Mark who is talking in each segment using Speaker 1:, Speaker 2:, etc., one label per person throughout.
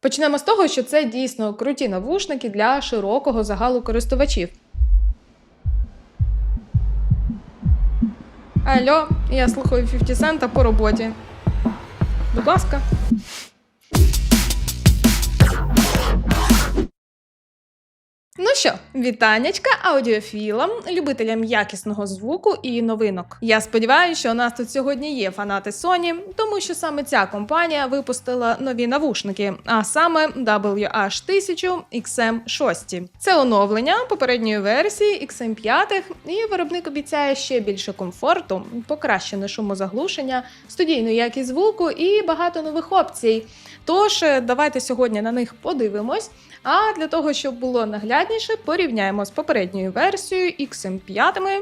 Speaker 1: Почнемо з того, що це дійсно круті навушники для широкого загалу користувачів. Алло, я слухаю 50 Cent по роботі. Будь ласка. Ну що, вітаннячка аудіофілам, любителям якісного звуку і новинок. Я сподіваюся, що у нас тут сьогодні є фанати Sony, тому що саме ця компанія випустила нові навушники, а саме WH1000 XM6. Це оновлення попередньої версії XM5, і виробник обіцяє ще більше комфорту, покращене шумозаглушення, студійну якість звуку і багато нових опцій. Тож е, давайте сьогодні на них подивимось. А для того, щоб було наглядніше, порівняємо з попередньою версією XM5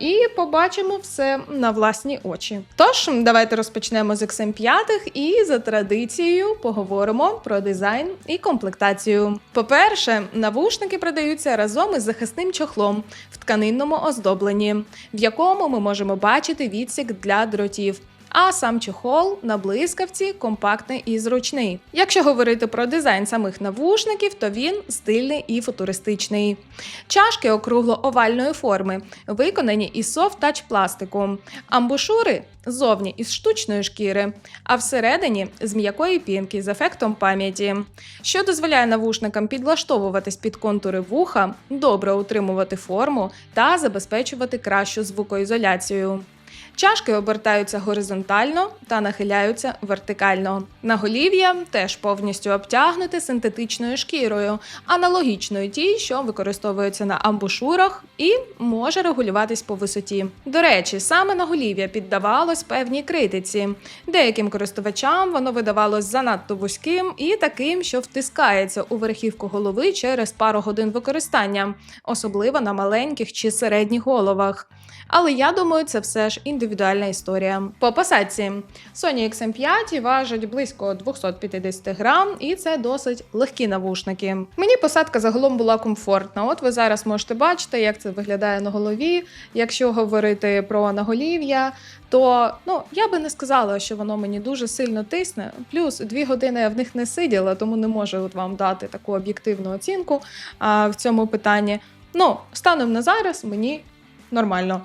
Speaker 1: і побачимо все на власні очі. Тож, давайте розпочнемо з XM5 і за традицією поговоримо про дизайн і комплектацію. По-перше, навушники продаються разом із захисним чохлом в тканинному оздобленні, в якому ми можемо бачити відсік для дротів. А сам чохол на блискавці компактний і зручний. Якщо говорити про дизайн самих навушників, то він стильний і футуристичний. Чашки округло-овальної форми, виконані із софт-тач пластику, амбушури ззовні із штучної шкіри, а всередині з м'якої пінки з ефектом пам'яті, що дозволяє навушникам підлаштовуватись під контури вуха, добре утримувати форму та забезпечувати кращу звукоізоляцію. Чашки обертаються горизонтально та нахиляються вертикально. Наголів'я теж повністю обтягнуте синтетичною шкірою, аналогічною тій, що використовується на амбушурах, і може регулюватись по висоті. До речі, саме наголів'я піддавалось певній критиці. Деяким користувачам воно видавалось занадто вузьким і таким, що втискається у верхівку голови через пару годин використання, особливо на маленьких чи середніх головах. Але я думаю, це все ж індивідуальна історія. По посадці Sony XM5 важить близько 250 грам, і це досить легкі навушники. Мені посадка загалом була комфортна. От ви зараз можете бачити, як це виглядає на голові. Якщо говорити про наголів'я, то ну я би не сказала, що воно мені дуже сильно тисне. Плюс дві години я в них не сиділа, тому не можу от вам дати таку об'єктивну оцінку а, в цьому питанні. Ну, станом на зараз мені нормально.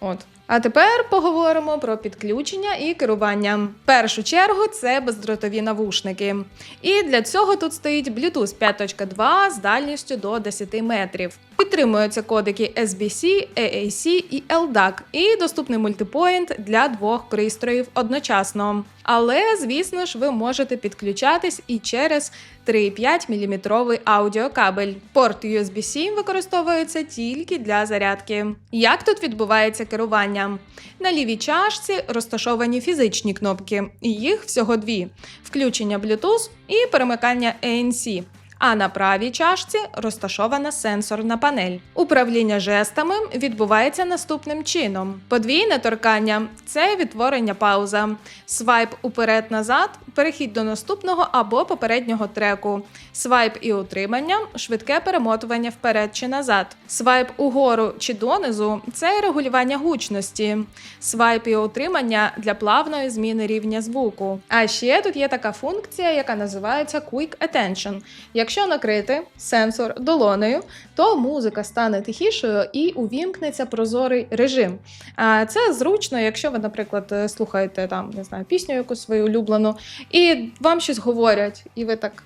Speaker 1: От. А тепер поговоримо про підключення і керування. В першу чергу це бездротові навушники. І для цього тут стоїть Bluetooth 5.2 з дальністю до 10 метрів. Підтримуються кодики SBC, AAC і LDAC, і доступний мультипоінт для двох пристроїв одночасно. Але, звісно ж, ви можете підключатись і через 3,5 мм аудіокабель. Порт USB-C використовується тільки для зарядки. Як тут відбувається керування? На лівій чашці розташовані фізичні кнопки, їх всього дві: включення Bluetooth і перемикання ANC. А на правій чашці розташована сенсорна панель. Управління жестами відбувається наступним чином: подвійне торкання це відтворення пауза, свайп уперед-назад, перехід до наступного або попереднього треку, свайп і утримання, швидке перемотування вперед чи назад, свайп угору чи донизу це регулювання гучності, свайп і утримання для плавної зміни рівня звуку. А ще тут є така функція, яка називається Quick Attention. Якщо накрити сенсор долонею, то музика стане тихішою і увімкнеться прозорий режим. А це зручно, якщо ви, наприклад, слухаєте там, не знаю, пісню якусь свою улюблену, і вам щось говорять, і ви так.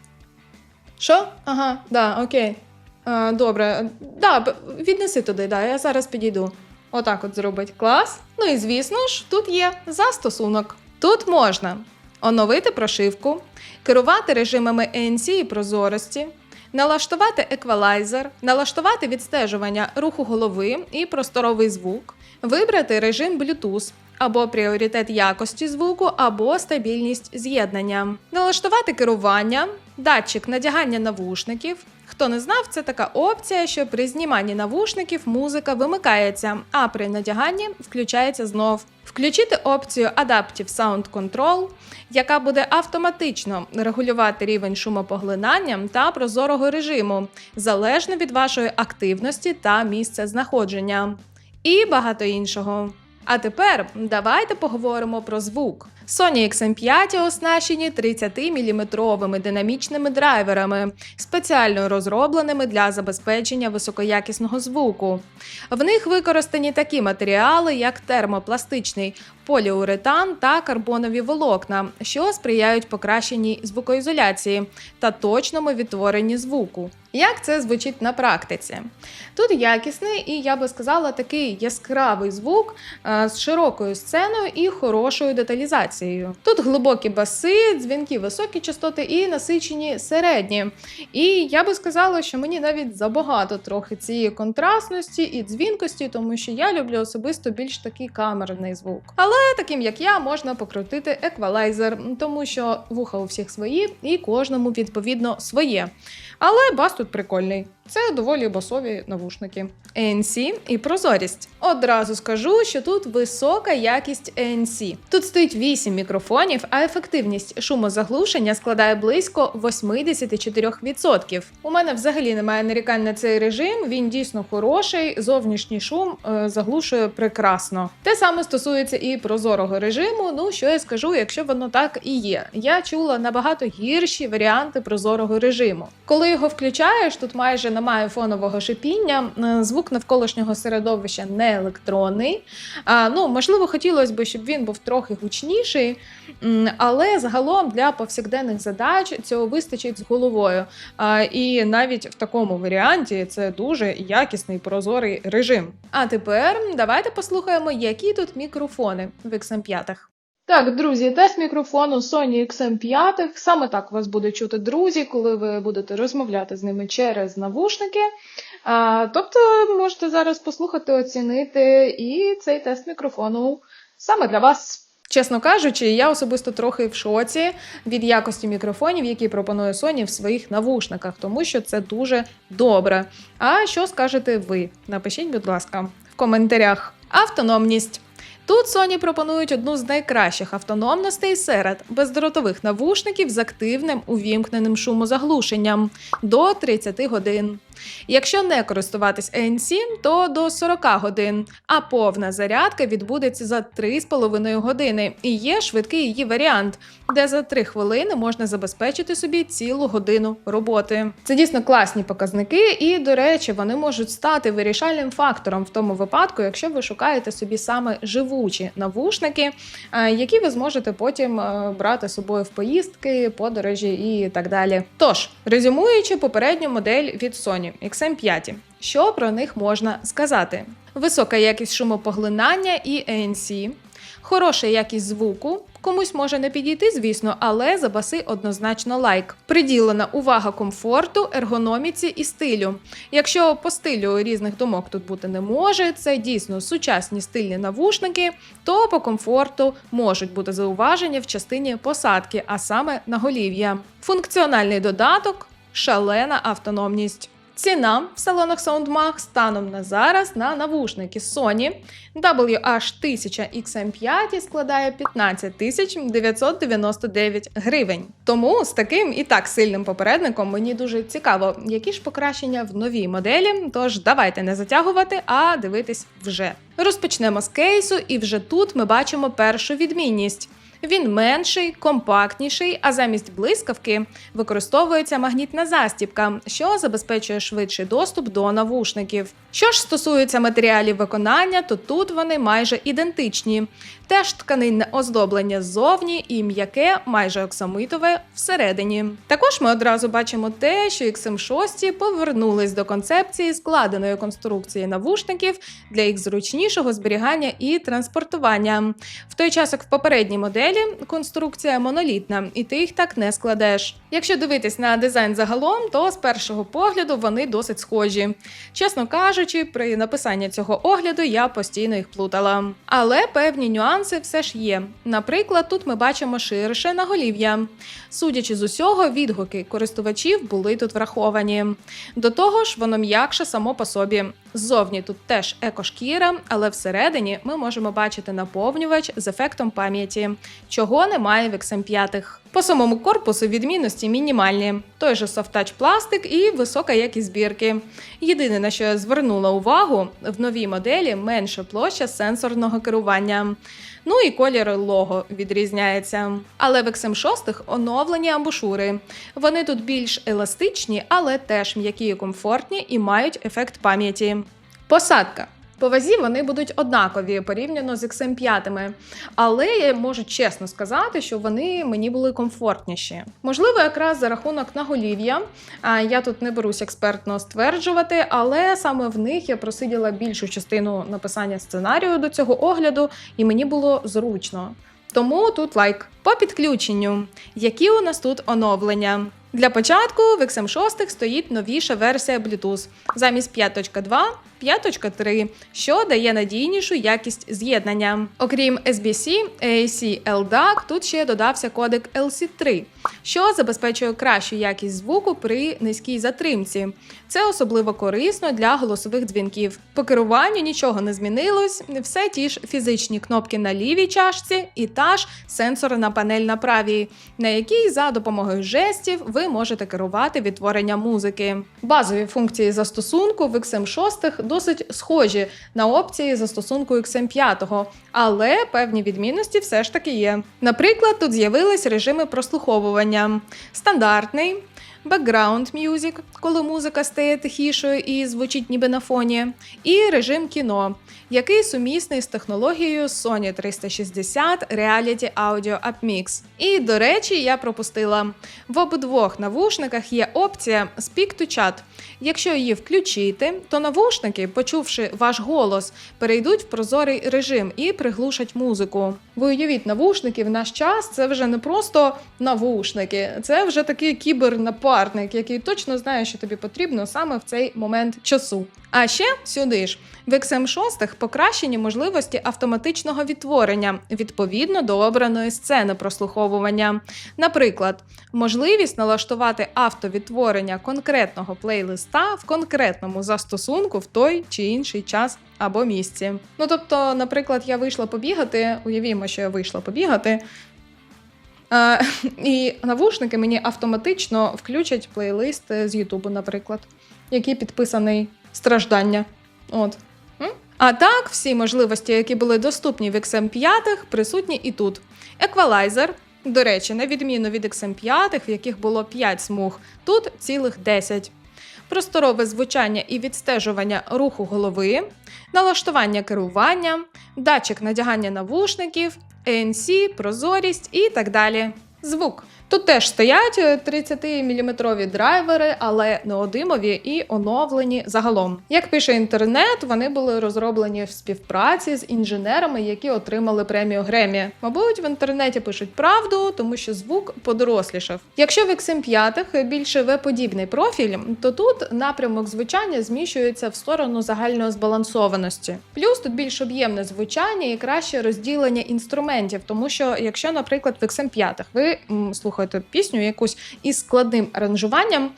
Speaker 1: Що? Ага, да, окей. А, добре. Да, віднеси туди, да, я зараз підійду. Отак от зробить клас. Ну і звісно ж, тут є застосунок. Тут можна оновити прошивку, керувати режимами ANC і прозорості, налаштувати еквалайзер, налаштувати відстежування руху голови і просторовий звук, вибрати режим Bluetooth або пріоритет якості звуку, або стабільність з'єднання, налаштувати керування, датчик надягання навушників. Хто не знав, це така опція, що при зніманні навушників музика вимикається, а при надяганні включається знов. Включити опцію Adaptive Sound Control, яка буде автоматично регулювати рівень шумопоглинання та прозорого режиму, залежно від вашої активності та місця знаходження, і багато іншого. А тепер давайте поговоримо про звук. Sony XM5 оснащені 30-мм динамічними драйверами, спеціально розробленими для забезпечення високоякісного звуку. В них використані такі матеріали, як термопластичний поліуретан та карбонові волокна, що сприяють покращеній звукоізоляції та точному відтворенні звуку. Як це звучить на практиці? Тут якісний і я би сказала такий яскравий звук е, з широкою сценою і хорошою деталізацією. Тут глибокі баси, дзвінки високі частоти і насичені середні. І я би сказала, що мені навіть забагато трохи цієї контрастності і дзвінкості, тому що я люблю особисто більш такий камерний звук. Але таким як я можна покрутити еквалайзер, тому що вуха у всіх свої і кожному відповідно своє. Але бас тут прикольний. Це доволі басові навушники. ANC і прозорість. Одразу скажу, що тут висока якість ANC. Тут стоїть 8 мікрофонів, а ефективність шумозаглушення складає близько 84%. У мене взагалі немає нарікань на цей режим. Він дійсно хороший. Зовнішній шум е, заглушує прекрасно. Те саме стосується і прозорого режиму. Ну що я скажу, якщо воно так і є. Я чула набагато гірші варіанти прозорого режиму. Коли його включаєш, тут майже немає фонового шипіння, звук навколишнього середовища не електронний. А, ну, можливо, хотілося б, щоб він був трохи гучніший, але загалом для повсякденних задач цього вистачить з головою. А, і навіть в такому варіанті це дуже якісний прозорий режим. А тепер давайте послухаємо, які тут мікрофони в XM5. Так, друзі, тест мікрофону Sony XM5. Саме так вас буде чути друзі, коли ви будете розмовляти з ними через навушники. Тобто можете зараз послухати, оцінити і цей тест мікрофону саме для вас. Чесно кажучи, я особисто трохи в шоці від якості мікрофонів, які пропонує Sony в своїх навушниках, тому що це дуже добре. А що скажете ви? Напишіть, будь ласка, в коментарях. Автономність. Тут Sony пропонують одну з найкращих автономностей серед бездротових навушників з активним увімкненим шумозаглушенням до 30 годин. Якщо не користуватись ANC, то до 40 годин, а повна зарядка відбудеться за 3,5 години. І є швидкий її варіант, де за 3 хвилини можна забезпечити собі цілу годину роботи. Це дійсно класні показники, і, до речі, вони можуть стати вирішальним фактором в тому випадку, якщо ви шукаєте собі саме живучі навушники, е, які ви зможете потім е, брати з собою в поїздки, подорожі і так далі. Тож, резюмуючи попередню модель від Sony XM5, що про них можна сказати? Висока якість шумопоглинання і ANC, хороша якість звуку. Комусь може не підійти, звісно, але за баси однозначно лайк. Приділена увага комфорту, ергономіці і стилю. Якщо по стилю різних думок тут бути не може, це дійсно сучасні стильні навушники, то по комфорту можуть бути зауваження в частині посадки, а саме наголів'я. Функціональний додаток, шалена автономність. Ціна в салонах SoundMag станом на зараз на навушники Sony WH1000 XM5 складає 15 тисяч 999 гривень. Тому з таким і так сильним попередником мені дуже цікаво, які ж покращення в новій моделі. Тож давайте не затягувати, а дивитись вже. Розпочнемо з кейсу, і вже тут ми бачимо першу відмінність. Він менший, компактніший, а замість блискавки використовується магнітна застібка, що забезпечує швидший доступ до навушників. Що ж стосується матеріалів виконання, то тут вони майже ідентичні. Теж тканинне оздоблення ззовні і м'яке, майже оксамитове всередині. Також ми одразу бачимо те, що XM6 повернулись до концепції складеної конструкції навушників для їх зручнішого зберігання і транспортування. В той час, як в попередній моделі конструкція монолітна, і ти їх так не складеш. Якщо дивитись на дизайн загалом, то з першого погляду вони досить схожі. Чесно кажучи, при написанні цього огляду я постійно їх плутала. Але певні нюанси все ж є. Наприклад, тут ми бачимо ширше наголів'я. Судячи з усього, відгуки користувачів були тут враховані. До того ж, воно м'якше само по собі. Ззовні тут теж екошкіра, але всередині ми можемо бачити наповнювач з ефектом пам'яті, чого немає в XM5. По самому корпусу відмінності мінімальні. Той же софтач пластик і висока якість збірки. Єдине, на що я звернула увагу, в новій моделі менша площа сенсорного керування. Ну і колір лого відрізняється. Але в XM6 оновлені амбушури. Вони тут більш еластичні, але теж м'які і комфортні і мають ефект пам'яті. Посадка. По вазі вони будуть однакові порівняно з XM5, але я можу чесно сказати, що вони мені були комфортніші. Можливо, якраз за рахунок наголів'я. Я тут не берусь експертно стверджувати, але саме в них я просиділа більшу частину написання сценарію до цього огляду, і мені було зручно. Тому тут лайк. По підключенню. Які у нас тут оновлення? Для початку в XM6 стоїть новіша версія Bluetooth замість 5.2 5.3, що дає надійнішу якість з'єднання. Окрім SBC, AAC, LDAC, тут ще додався кодек LC3, що забезпечує кращу якість звуку при низькій затримці. Це особливо корисно для голосових дзвінків. По керуванню нічого не змінилось, все ті ж фізичні кнопки на лівій чашці і та ж сенсорна панель на правій, на якій за допомогою жестів ви можете керувати відтворення музики. Базові функції застосунку в XM6 досить схожі на опції застосунку XM5, але певні відмінності все ж таки є. Наприклад, тут з'явились режими прослуховування: стандартний. Background Music, коли музика стає тихішою і звучить ніби на фоні, і режим кіно, який сумісний з технологією Sony 360 Reality Audio UpMix. І, до речі, я пропустила: в обидвох навушниках є опція Speak to Chat. Якщо її включити, то навушники, почувши ваш голос, перейдуть в прозорий режим і приглушать музику. Ви уявіть, навушники в наш час це вже не просто навушники, це вже такий кібернапарник, який точно знає, що тобі потрібно саме в цей момент часу. А ще сюди ж в XM6 покращені можливості автоматичного відтворення відповідно до обраної сцени прослуховування. Наприклад, можливість налаштувати автовідтворення конкретного плейлиста в конкретному застосунку в той чи інший час або місці. Ну тобто, наприклад, я вийшла побігати, уявімо, що я вийшла побігати. Е, і навушники мені автоматично включать плейлист з Ютубу, наприклад, який підписаний страждання. От. А так, всі можливості, які були доступні в XM5, присутні і тут. Еквалайзер. До речі, на відміну від XM5, в яких було 5 смуг, тут цілих 10. Просторове звучання і відстежування руху голови, налаштування керування, датчик надягання навушників, ANC, прозорість і так далі. Звук. Тут теж стоять 30-мм драйвери, але неодимові і оновлені загалом. Як пише інтернет, вони були розроблені в співпраці з інженерами, які отримали премію Гремі. Мабуть, в інтернеті пишуть правду, тому що звук подорослішав. Якщо в XM5 більше В-подібний профіль, то тут напрямок звучання зміщується в сторону загальної збалансованості. Плюс тут більш об'ємне звучання і краще розділення інструментів, тому що якщо, наприклад, в XM5 ви м, слухаєте пісню якусь із складним аранжуванням,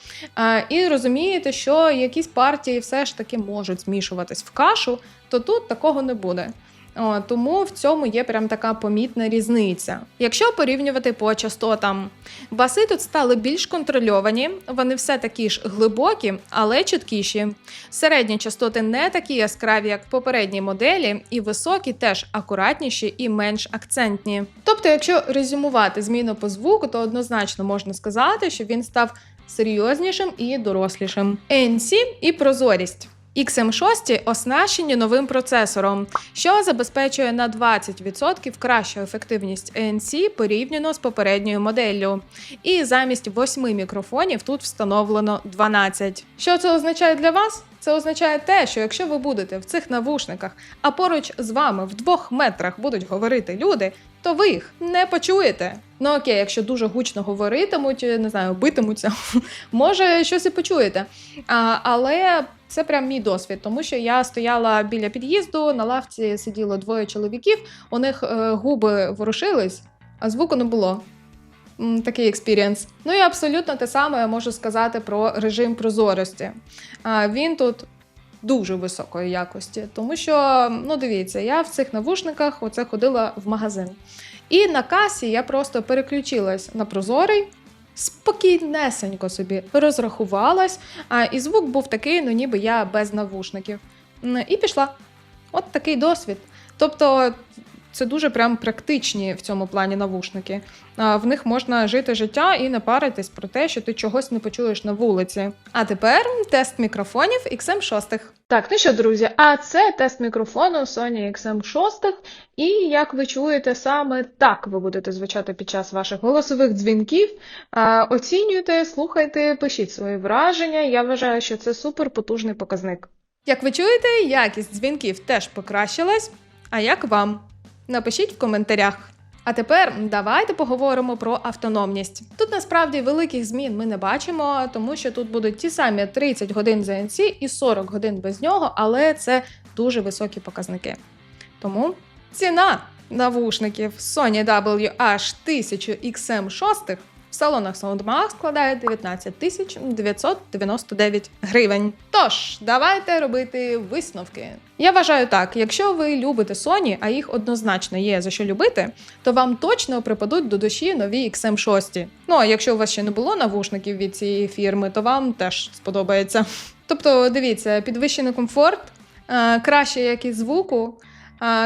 Speaker 1: і розумієте, що якісь партії все ж таки можуть змішуватись в кашу, то тут такого не буде. О, тому в цьому є прям така помітна різниця. Якщо порівнювати по частотам, баси тут стали більш контрольовані, вони все такі ж глибокі, але чіткіші. Середні частоти не такі яскраві, як в попередній моделі, і високі теж акуратніші і менш акцентні. Тобто, якщо резюмувати зміну по звуку, то однозначно можна сказати, що він став серйознішим і дорослішим. ANC і прозорість. XM6 оснащені новим процесором, що забезпечує на 20% кращу ефективність ANC порівняно з попередньою моделлю. І замість 8 мікрофонів тут встановлено 12. Що це означає для вас? Це означає те, що якщо ви будете в цих навушниках, а поруч з вами в двох метрах будуть говорити люди, то ви їх не почуєте. Ну окей, якщо дуже гучно говоритимуть, не знаю, битимуться, може щось і почуєте. А, Але це прям мій досвід, тому що я стояла біля під'їзду, на лавці сиділо двоє чоловіків, у них е, губи ворушились, а звуку не було. Такий експірієнс. Ну і абсолютно те саме я можу сказати про режим прозорості. Він тут дуже високої якості, тому що, ну дивіться, я в цих навушниках оце ходила в магазин. І на касі я просто переключилась на прозорий. Спокійнесенько собі розрахувалась, а і звук був такий, ну ніби я без навушників. І пішла. От такий досвід. Тобто це дуже прям практичні в цьому плані навушники. В них можна жити життя і не паритись про те, що ти чогось не почуєш на вулиці. А тепер тест мікрофонів XM6. Так, ну що, друзі, а це тест мікрофону Sony XM6. І як ви чуєте, саме так ви будете звучати під час ваших голосових дзвінків. Оцінюйте, слухайте, пишіть свої враження. Я вважаю, що це супер потужний показник. Як ви чуєте, якість дзвінків теж покращилась. А як вам? Напишіть в коментарях. А тепер давайте поговоримо про автономність. Тут насправді великих змін ми не бачимо, тому що тут будуть ті самі 30 годин ЗНС і 40 годин без нього, але це дуже високі показники. Тому ціна навушників Sony WH-1000 XM6 в салонах SoundMax складає 19 тисяч 999 гривень. Тож, давайте робити висновки. Я вважаю так: якщо ви любите Sony, а їх однозначно є за що любити, то вам точно припадуть до душі нові XM6. Ну а якщо у вас ще не було навушників від цієї фірми, то вам теж сподобається. Тобто, дивіться, підвищений комфорт, е, краща якість звуку.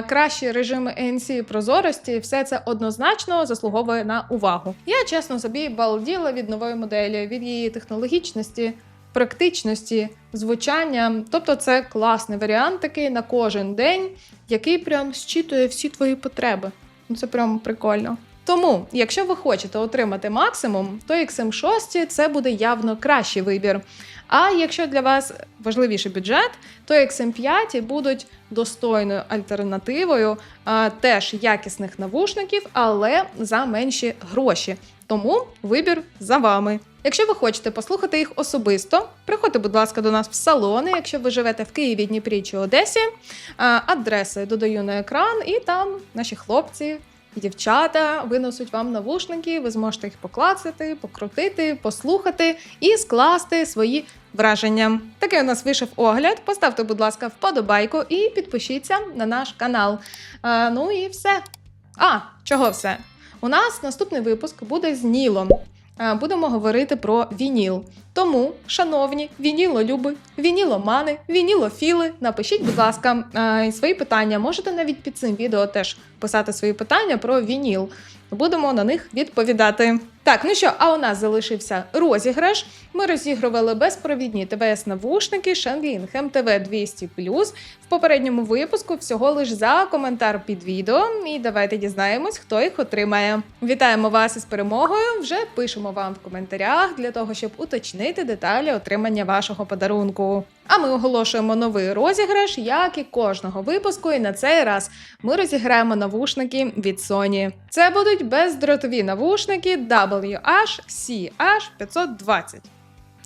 Speaker 1: Кращі режими ANC прозорості, все це однозначно заслуговує на увагу. Я чесно собі балділа від нової моделі, від її технологічності, практичності, звучання. Тобто, це класний варіант такий на кожен день, який прям зчитує всі твої потреби. Ну це прям прикольно. Тому, якщо ви хочете отримати максимум, то XM6 це буде явно кращий вибір. А якщо для вас важливіший бюджет, то XM5 будуть достойною альтернативою а, теж якісних навушників, але за менші гроші. Тому вибір за вами. Якщо ви хочете послухати їх особисто, приходьте, будь ласка, до нас в салони, якщо ви живете в Києві, Дніпрі чи Одесі. Адреси додаю на екран, і там наші хлопці. Дівчата винесуть вам навушники, ви зможете їх поклацати, покрутити, послухати і скласти свої враження. Такий у нас вийшов огляд. Поставте, будь ласка, вподобайку і підпишіться на наш канал. А, ну і все. А, чого все? У нас наступний випуск буде з Нілом. Е, Будемо говорити про вініл. Тому, шановні вінілолюби, вініломани, вінілофіли, напишіть, будь ласка, е, свої питання. Можете навіть під цим відео теж писати свої питання про вініл. Будемо на них відповідати. Так, ну що, а у нас залишився розіграш. Ми розігрували безпровідні ТВС-навушники Shanglin MTV 200 в попередньому випуску всього лиш за коментар під відео. І давайте дізнаємось, хто їх отримає. Вітаємо вас із перемогою! Вже пишемо вам в коментарях для того, щоб уточнити деталі отримання вашого подарунку. А ми оголошуємо новий розіграш, як і кожного випуску. І на цей раз ми розіграємо навушники від Sony. Це будуть бездротові навушники WH-CH520.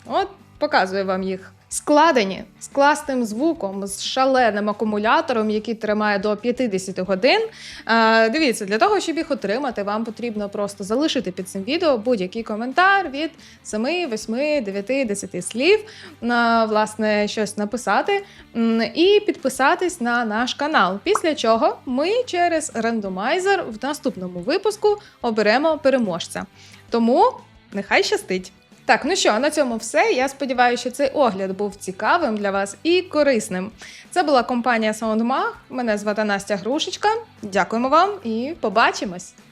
Speaker 1: От показую вам їх. Складені з класним звуком, з шаленим акумулятором, який тримає до 50 годин. Е, дивіться, для того, щоб їх отримати, вам потрібно просто залишити під цим відео будь-який коментар від 7, 8, 9, 10 слів, на, власне, щось написати і підписатись на наш канал. Після чого ми через рандомайзер в наступному випуску оберемо переможця. Тому нехай щастить. Так, ну що, на цьому все. Я сподіваюся, що цей огляд був цікавим для вас і корисним. Це була компанія SoundMag. Мене звати Настя Грушечка. Дякуємо вам і побачимось!